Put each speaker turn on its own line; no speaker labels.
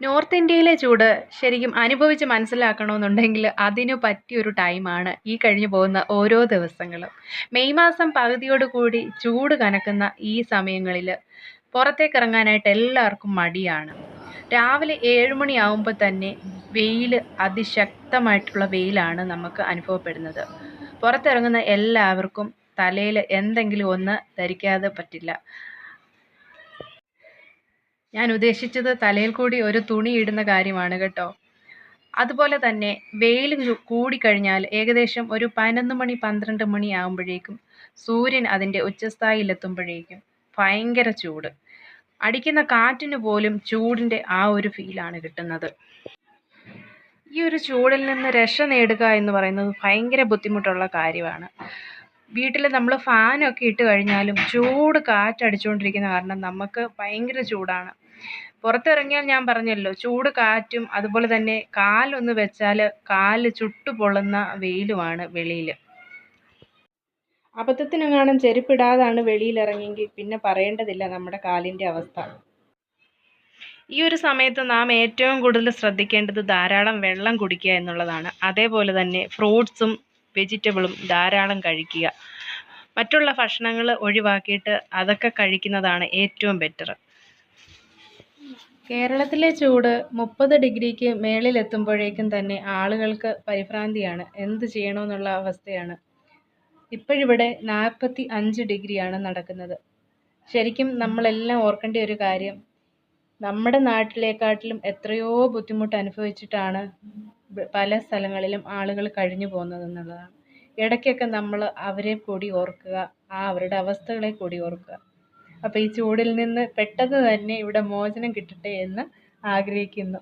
North ഇന്ത്യയിലെ ചൂട് ശരിക്കും അനുഭവിച്ച് മനസ്സിലാക്കണമെന്നുണ്ടെങ്കിൽ അതിനു പറ്റിയൊരു ടൈമാണ് ഈ കഴിഞ്ഞു പോകുന്ന ഓരോ ദിവസങ്ങളും. മെയ് മാസം പകുതിയോട് കൂടി ചൂട് കനക്കുന്ന ഈ സമയങ്ങളിൽ പുറത്തേക്ക് ഇറങ്ങാനായിട്ട് എല്ലാവർക്കും മടിയാണ്. രാവിലെ ഏഴ് മണിയാവുമ്പോൾ തന്നെ വെയിൽ അതിശക്തമായിട്ടുള്ള വെയിലാണ് നമുക്ക് അനുഭവപ്പെടുന്നത്. പുറത്തിറങ്ങുന്ന എല്ലാവർക്കും തലയിൽ എന്തെങ്കിലും ഒന്ന് ധരിക്കാതെ പറ്റില്ല. ഞാൻ ഉദ്ദേശിച്ചത് തലയിൽ കൂടി ഒരു തുണി ഇടുന്ന കാര്യമാണ് കേട്ടോ. അതുപോലെ തന്നെ വെയിൽ കൂടിക്കഴിഞ്ഞാൽ ഏകദേശം ഒരു പതിനൊന്ന് മണി പന്ത്രണ്ട് മണി ആകുമ്പോഴേക്കും സൂര്യൻ അതിന്റെ ഉച്ചസ്ഥായിലെത്തുമ്പോഴേക്കും ഭയങ്കര ചൂട്. അടിക്കുന്ന കാറ്റിന് പോലും ചൂടിന്റെ ആ ഒരു ഫീലാണ് കിട്ടുന്നത്. ഈ ഒരു ചൂടിൽ നിന്ന് രക്ഷ നേടുക എന്ന് പറയുന്നത് ഭയങ്കര ബുദ്ധിമുട്ടുള്ള കാര്യമാണ്. വീട്ടിൽ നമ്മൾ ഫാനൊക്കെ ഇട്ട് കഴിഞ്ഞാലും ചൂട് കാറ്റടിച്ചുകൊണ്ടിരിക്കുന്ന കാരണം നമുക്ക് ഭയങ്കര ചൂടാണ്. പുറത്തിറങ്ങിയാൽ ഞാൻ പറഞ്ഞല്ലോ ചൂട് കാറ്റും അതുപോലെ തന്നെ കാലൊന്ന് വെച്ചാൽ കാൽ ചുട്ടു പൊള്ളുന്ന വെയിലുമാണ് വെളിയിൽ അബദ്ധത്തിനെങ്ങാനും ചെരുപ്പിടാതാണ് വെളിയിലിറങ്ങിയെങ്കിൽ പിന്നെ പറയേണ്ടതില്ല നമ്മുടെ കാലിന്റെ അവസ്ഥ. ഈ ഒരു സമയത്ത് നാം ഏറ്റവും കൂടുതൽ ശ്രദ്ധിക്കേണ്ടത് ധാരാളം വെള്ളം കുടിക്കുക എന്നുള്ളതാണ്. അതേപോലെ തന്നെ ഫ്രൂട്ട്സും വെജിറ്റബിളും ധാരാളം കഴിക്കുക. മറ്റുള്ള ഭക്ഷണങ്ങൾ ഒഴിവാക്കിയിട്ട് അതൊക്കെ കഴിക്കുന്നതാണ് ഏറ്റവും ബെറ്റർ കേരളത്തിലെ ചൂട് മുപ്പത് ഡിഗ്രിക്ക് മേളിലെത്തുമ്പോഴേക്കും തന്നെ ആളുകൾക്ക് പരിഭ്രാന്തിയാണ്. എന്ത് ചെയ്യണമെന്നുള്ള അവസ്ഥയാണ്. ഇപ്പോഴിവിടെ നാൽപ്പത്തി അഞ്ച് ഡിഗ്രിയാണ് നടക്കുന്നത്. ശരിക്കും നമ്മളെല്ലാം ഓർക്കേണ്ട ഒരു കാര്യം നമ്മുടെ നാട്ടിലേക്കാട്ടിലും എത്രയോ ബുദ്ധിമുട്ട് അനുഭവിച്ചിട്ടാണ് പല സ്ഥലങ്ങളിലും ആളുകൾ കഴിഞ്ഞു പോകുന്നത് എന്നുള്ളതാണ് ഇടയ്ക്കൊക്കെ നമ്മൾ അവരെ കൂടി ഓർക്കുക ആ അവരുടെ അവസ്ഥകളെ കൂടി ഓർക്കുക. അപ്പോൾ ഈ ചൂടിൽ നിന്ന് പെട്ടെന്ന് തന്നെ ഇവിടെ മോചനം കിട്ടട്ടെ എന്ന് ആഗ്രഹിക്കുന്നു.